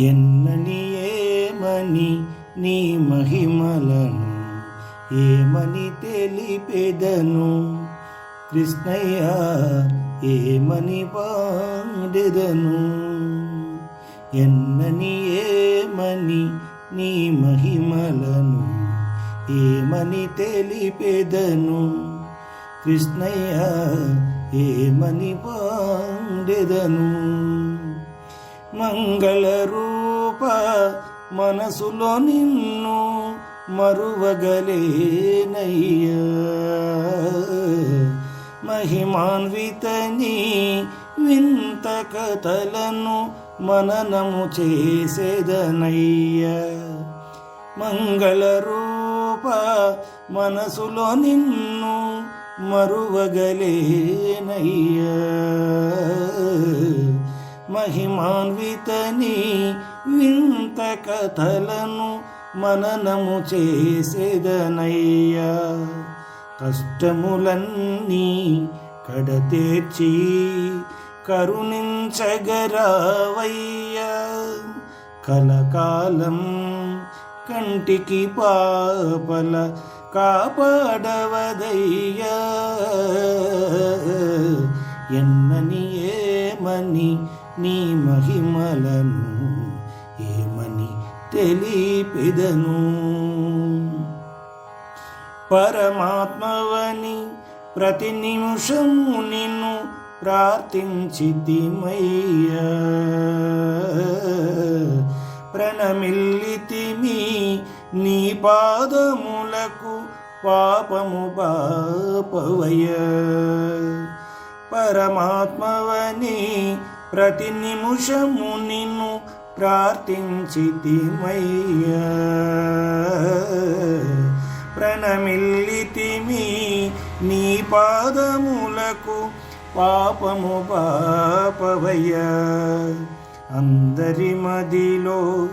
ఎన్నని ఏమని నీ మహిమలను ఏమని తెలిపెదను? కృష్ణయ్య ఏమని పాడెదను ఎన్నని ఏమని నీ మహిమలను ఏమని తెలిపెదను? కృష్ణయ్య ఏమని పాడెదను మంగళరూప మనసులో నిన్ను మరువగలేనయ్యా. మహిమాన్విత నీ వింత కథలను మననము చేసేదనయ్యా. మంగళరూప మనసులో నిన్ను మరువగలేనయ్యా. మహిమాన్వితని వింత కథలను మననము చేసేదనయ్యా. కష్టములన్నీ కడతేర్చి కరుణించగరావయ్యా. కలకాలం కంటికి పాపల కాపాడవదయ్యా. ఎన్నని ఏమని నీ మహిమలను ఏమని తెలిపెదను? పరమాత్మవని ప్రతి నిమిషము నిన్ను ప్రార్థించితిమయ్యా. ప్రణమిల్లితిమి నీ పాదములకు పాపము పాపవయ పరమాత్మవని ప్రతి నిమిషము నిన్ను ప్రార్థించితిమయ్యా ప్రణమిల్లితిమి నీ పాదములకు పాపము పాపవయ్యా. అందరి మదిలో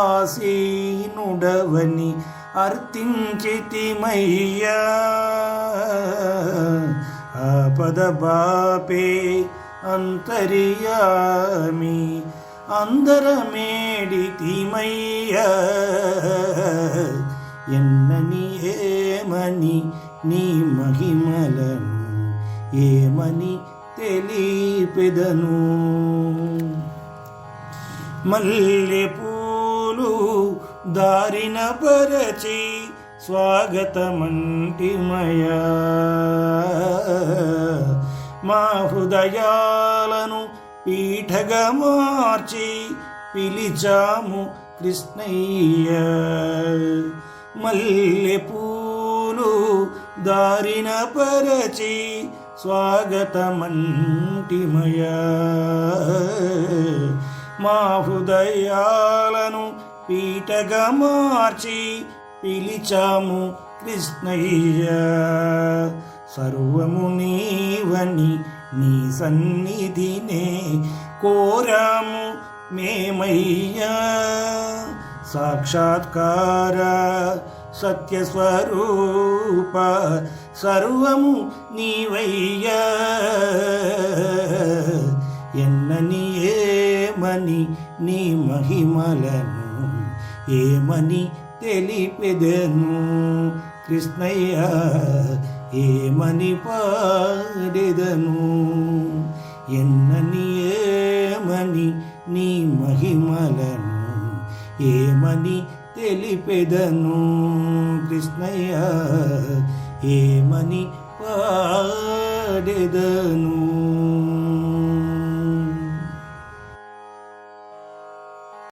ఆసీనుడవని అర్థించితిమయ్యా ఆపద బాపే అంతర్యామి అందరమేడితిమయ్యా ఎన్నని ఏమని నీ మహిమలను ఏమని తెలిపెదను? మల్లె పూలు దారిన పరచి స్వాగతమంటిమయా. మా హృదయాలను పీఠగా మార్చి పిలిచాము కృష్ణయ్య. మల్లె పూలు దారిన పరచి స్వాగతమంటిమయ. మా హృదయాలను పీటగా మార్చి పిలిచాము కృష్ణయ్య. సర్వము నీవని నీ సన్నిధినే కోరాము మేమయ్యా. సాక్షాత్కార సత్యస్వరూప సర్వము నీవయ్యా. ఎన్నని ఏమని నీ మహిమలను ఏమని తెలిపెదను కృష్ణయ్య. ఏమని పాడెదను? ఎన్నని ఏమని నీ మహిమలను? ఏమని తెలిపెదను కృష్ణయ్య? ఏమని పాడెదను?